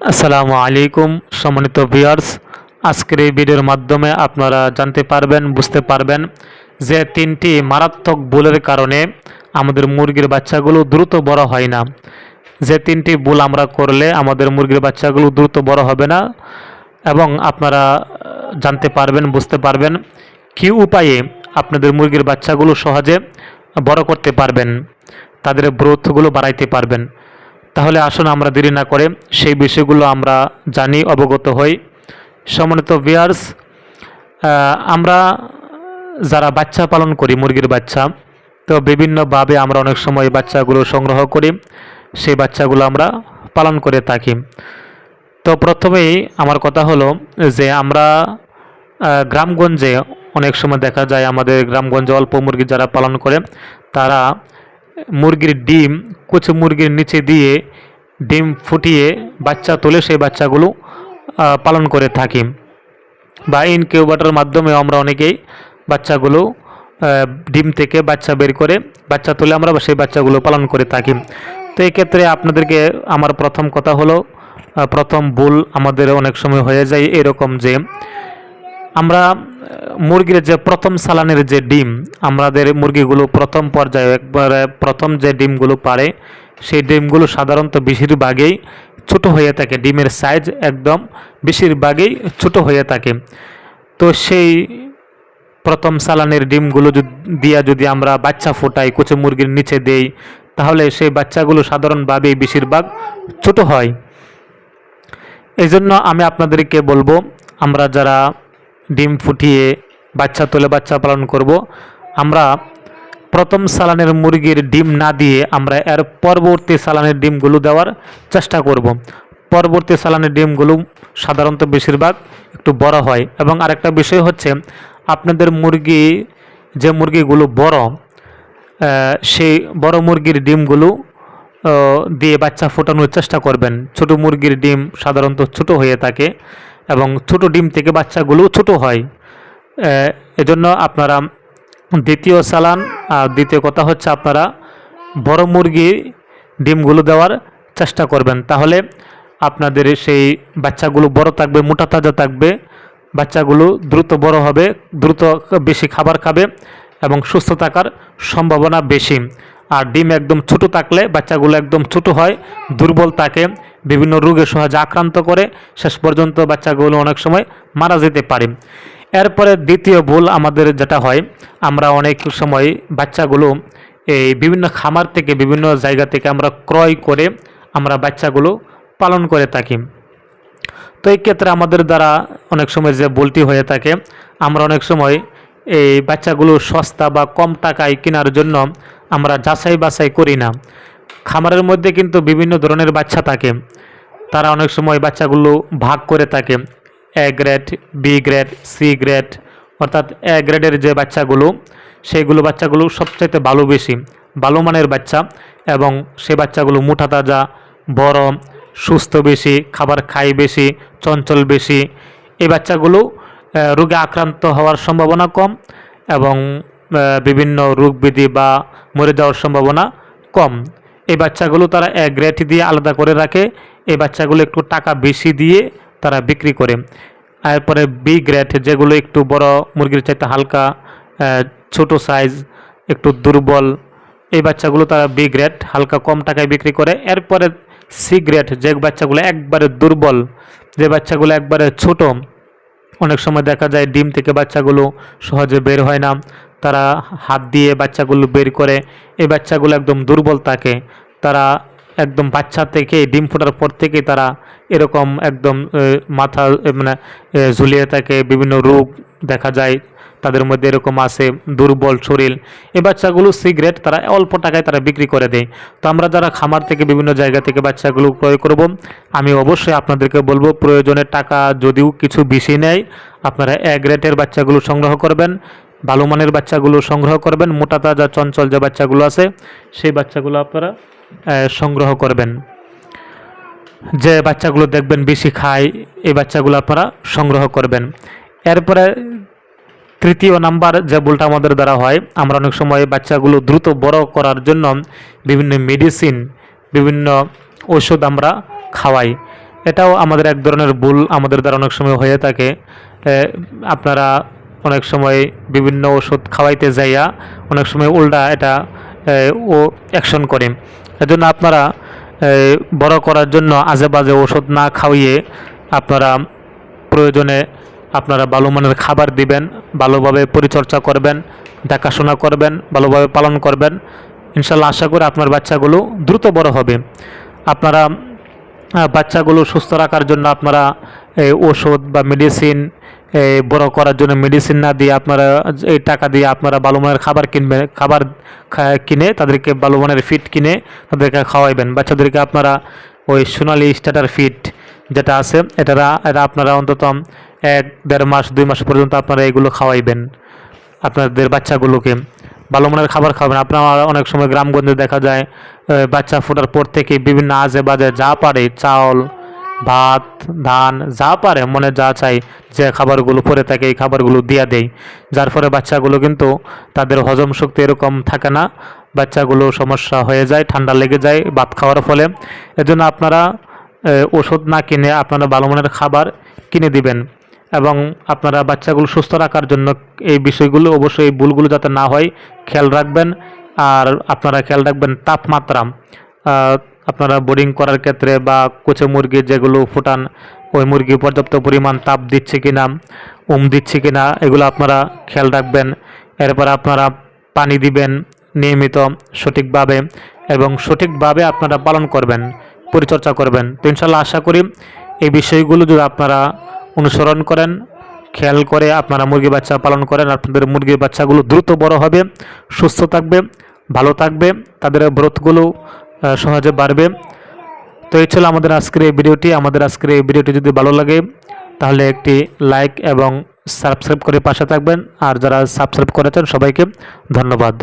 আসসালামু আলাইকুম, সম্মানিত ভিউয়ার্স। আজকের এই ভিডিওর মাধ্যমে আপনারা জানতে পারবেন, বুঝতে পারবেন যে তিনটি মারাত্মক ভুলের কারণে আমাদের মুরগির বাচ্চাগুলো দ্রুত বড় হয় না। যে তিনটি ভুল আমরা করলে আমাদের মুরগির বাচ্চাগুলো দ্রুত বড় হবে না এবং আপনারা জানতে পারবেন, বুঝতে পারবেন কী উপায়ে আপনাদের মুরগির বাচ্চাগুলো সহজে বড় করতে পারবেন, তাদের গ্রোথগুলো বাড়াইতে পারবেন। তাহলে আসুন আমরা দেরি না করে সেই বিষয়গুলো আমরা জানি, অবগত হই। সম্মানিত ভিয়ার্স আমরা যারা বাচ্চা পালন করি, মুরগির বাচ্চা, তো বিভিন্নভাবে আমরা অনেক সময় বাচ্চাগুলো সংগ্রহ করি, সেই বাচ্চাগুলো আমরা পালন করে থাকি। তো প্রথমেই আমার কথা হলো যে আমরা গ্রামগঞ্জে অনেক সময় দেখা যায় আমাদের গ্রামগঞ্জে অল্প মুরগি যারা পালন করে, তারা মুরগির ডিম কুচু মুরগির নিচে দিয়ে ডিম ফুটিয়ে বাচ্চা তুলে সেই বাচ্চাগুলো পালন করে থাকি। বা ইনকিউবেটরের মাধ্যমে আমরা অনেকেই বাচ্চাগুলো ডিম থেকে বাচ্চা বের করে বাচ্চা তুলে আমরা সেই বাচ্চাগুলো পালন করে থাকি। তো এই ক্ষেত্রে আপনাদেরকে আমার প্রথম কথা হলো প্রথম ভুল আমাদের অনেক সময় হয়ে যায় এরকম যে, আমরা মুরগির যে প্রথম সালানের যে ডিম, আমাদের মুরগিগুলো প্রথম পর্যায়ে একবারে প্রথম যে ডিমগুলো পারে, সেই ডিমগুলো সাধারণত বেশিরভাগেই ছোট হয়ে থাকে, ডিমের সাইজ একদম বেশিরভাগই ছোট হয়ে থাকে। তো সেই প্রথম সালানের ডিমগুলো দিয়া যদি আমরা বাচ্চা ফোটাই, কুচো মুরগির নিচে দেই, তাহলে সেই বাচ্চাগুলো সাধারণভাবেই বেশিরভাগ ছোট হয়। এই জন্য আমি আপনাদেরকে বলব, আমরা যারা ডিম ফুটিয়ে বাচ্চা তুলে বাচ্চা পালন করব। আমরা প্রথম সালানের মুরগির ডিম না দিয়ে আমরা এর পরবর্তী সালানের ডিমগুলো দেওয়ার চেষ্টা করব। পরবর্তী সালানের ডিমগুলো সাধারণত বেশিরভাগ একটু বড় হয় এবং আরেকটা বিষয় হচ্ছে আপনাদের মুরগি যে মুরগিগুলো বড় সেই বড় মুরগির ডিমগুলো দিয়ে বাচ্চা ফোটানোর চেষ্টা করবেন। ছোট মুরগির ডিম সাধারণত ছোট হয়ে থাকে। এবং ছোট ডিম থেকে বাচ্চাগুলো ছোট হয়। এজন্য আপনারা দ্বিতীয় সালান আর দ্বিতীয় কথা হচ্ছে আপনারা বড় মুরগি ডিমগুলো দেওয়ার চেষ্টা করবেন। তাহলে আপনাদের সেই বাচ্চাগুলো বড় থাকবে, মোটা তাজা থাকবে, বাচ্চাগুলো দ্রুত বড় হবে, দ্রুত বেশি খাবার খাবে এবং সুস্থ থাকার সম্ভাবনা বেশি। আর ডিম একদম ছোট থাকলে বাচ্চাগুলো একদম ছোট হয়, দুর্বল থাকে, বিভিন্ন রোগে সহজে আক্রান্ত করে, শেষ পর্যন্ত বাচ্চাগুলো অনেক সময় মারা যেতে পারে। এরপরে দ্বিতীয় ভুল আমাদের যেটা হয়, আমরা অনেক সময় বাচ্চাগুলো এই বিভিন্ন খামার থেকে, বিভিন্ন জায়গা থেকে আমরা ক্রয় করে আমরা বাচ্চাগুলো পালন করে থাকি। তো এই ক্ষেত্রে আমাদের দ্বারা অনেক সময় যে ভুলটি হয়ে থাকে, আমরা অনেক সময় এই বাচ্চাগুলো সস্তা বা কম টাকায় কেনার জন্য আমরা যাচাই বাছাই করি না। খামারের মধ্যে কিন্তু বিভিন্ন ধরনের বাচ্চা থাকে। তারা অনেক সময় বাচ্চাগুলো ভাগ করে থাকে। A grade B grade C grade অর্থাৎ এ গ্রেডের যে বাচ্চাগুলো সেইগুলো বাচ্চাগুলো সবচাইতে ভালো বেশি, ভালো মানের বাচ্চা এবং সে বাচ্চাগুলো মোটা তাজা, বড়, সুস্থ বেশি, খাবার খায় বেশি, চঞ্চল বেশি। এই বাচ্চাগুলো রোগে আক্রান্ত হওয়ার সম্ভাবনা কম এবং বিভিন্ন রোগ ব্যাধি বা মরে যাওয়ার সম্ভাবনা কম। এই বাচ্চাগুলো তারা এক গ্রেড দিয়ে আলাদা করে রাখে। এই বাচ্চাগুলো একটু টাকা বেশি দিয়ে তারা বিক্রি করে। এরপরে বি গ্রেড যেগুলো একটু বড় মুরগির চাইতে হালকা ছোট সাইজ একটু দুর্বল, এই বাচ্চাগুলো তারা বি গ্রেড হালকা কম টাকায় বিক্রি করে। এরপরে সি গ্রেড যে বাচ্চাগুলো একবারে দুর্বল, যে বাচ্চাগুলো একবারে ছোট, অনেক সময় দেখা যায় ডিম থেকে বাচ্চাগুলো সহজে বের হয় না। তারা হাত দিয়ে বাচ্চাগুলো বের করে, এই বাচ্চাগুলো একদম দুর্বল থাকে। তারা একদম বাচ্চা থেকে, ডিম ফোটার পর থেকেই তারা এরকম একদম মাথা মানে ঝুলিয়ে থাকে, বিভিন্ন রোগ দেখা যায়, তাদের মধ্যে এরকম আছে, দুর্বল শরীর। এই বাচ্চাগুলো সিগারেট তারা অল্প টাকায় তারা বিক্রি করে দেয়। তো আমরা যারা খামার থেকে বিভিন্ন জায়গা থেকে বাচ্চাগুলো ক্রয় করব, আমি অবশ্যই আপনাদেরকে বলব, প্রয়োজনে টাকা যদিও কিছু বেশি নেয়, আপনারা এক রেটের বাচ্চাগুলো সংগ্রহ করবেন। ভালো মানের বাচ্চাগুলো সংগ্রহ করবেন, মোটা তাজা চঞ্চল যে বাচ্চাগুলো আছে, সেই বাচ্চাগুলো আপনারা সংগ্রহ করবেন। যে বাচ্চাগুলো দেখবেন বেশি খায়, এই বাচ্চাগুলো আপনারা সংগ্রহ করবেন। এরপরে তৃতীয় নাম্বার যে ভুলটা আমাদের দ্বারা হয়, আমরা অনেক সময় বাচ্চাগুলো দ্রুত বড় করার জন্য বিভিন্ন মেডিসিন বিভিন্ন ওষুধ আমরা খাওয়াই। এটাও আমাদের এক ধরনের ভুল আমাদের দ্বারা অনেক সময় হয়ে থাকে। আপনারা অনেক সময় বিভিন্ন ওষুধ খাওয়াইতে যাইয়া অনেক সময় উল্টা এটা ও অ্যাকশন করে। এজন্য আপনারা বড় করার জন্য আজে বাজে ওষুধ না খাওয়িয়ে আপনারা প্রয়োজনে আপনারা ভালো মানের খাবার দিবেন, ভালোভাবে পরিচর্যা করবেন, দেখাশোনা করবেন, ভালোভাবে পালন করবেন। ইনশাল্লাহ আশা করি আপনার বাচ্চাগুলো দ্রুত বড় হবে। আপনারা বাচ্চাগুলো সুস্থ রাখার জন্য আপনারা ওষুধ বা মেডিসিন বড় করার জন্য মেডিসিন না দিয়ে আপনারা এই টাকা দিয়ে আপনারা ভালো খাবার কিনবেন খাবার কিনে তাদেরকে ভালো ফিট কিনে তাদেরকে খাওয়াইবেন। বাচ্চাদেরকে আপনারা ওই সোনালি স্টার্টার ফিট যেটা আছে এটা এটা আপনারা অন্তত এক, দেড় মাস, দুই মাস পর্যন্ত আপনারা এগুলো খাওয়াইবেন আপনাদের বাচ্চাগুলোকে। ভালো খাবার খাবেন আপনারা অনেক সময় গ্রামগঞ্জে দেখা যায় বাচ্চা ফোটার পর থেকে বিভিন্ন আজে বাজে যা পারে চাউল ভাত, ধান, যা পারে, মনে যা চাই, যে খাবারগুলো পরে থাকে, এই খাবারগুলো দিয়া দেয় যার ফলে বাচ্চাগুলো কিন্তু তাদের হজম শক্তি এরকম থাকে না। বাচ্চাগুলো সমস্যা হয়ে যায়, ঠান্ডা লেগে যায়, ভাত খাওয়ার ফলে। এজন্য আপনারা ওষুধ না কিনে আপনারা ভালো মানের খাবার কিনে দিবেন। এবং আপনারা বাচ্চাগুলো সুস্থ রাখার জন্য এই বিষয়গুলো, অবশ্যই এই ভুলগুলো যাতে না হয়, খেয়াল রাখবেন। আর আপনারা খেয়াল রাখবেন তাপমাত্রা। আপনারা বোরিং করার ক্ষেত্রে বা কোচে মুরগি যেগুলো ফুটান ওই মুরগি পর্যাপ্ত পরিমাণ তাপ দিচ্ছে কি না উম দিচ্ছে কি না এগুলো আপনারা খেয়াল রাখবেন। এরপর আপনারা পানি দিবেন নিয়মিত সঠিকভাবে এবং সঠিকভাবে আপনারা পালন করবেন পরিচর্যা করবেন। তো ইনশাল্লাহ আশা করি এই বিষয়গুলো যদি আপনারা অনুসরণ করেন খেয়াল করে আপনারা মুরগি বাচ্চা পালন করেন আপনাদের মুরগির বাচ্চাগুলো দ্রুত বড় হবে সুস্থ থাকবে ভালো থাকবে তাদের আহ, সহজে বাড়বে। তো এই ছিল আমাদের আজকের এই ভিডিওটি। আমাদের আজকের এই ভিডিওটি যদি ভালো লাগে, তাহলে একটি লাইক এবং সাবস্ক্রাইব করে পাশে থাকবেন। আর যারা সাবস্ক্রাইব করেছেন, সবাইকে ধন্যবাদ।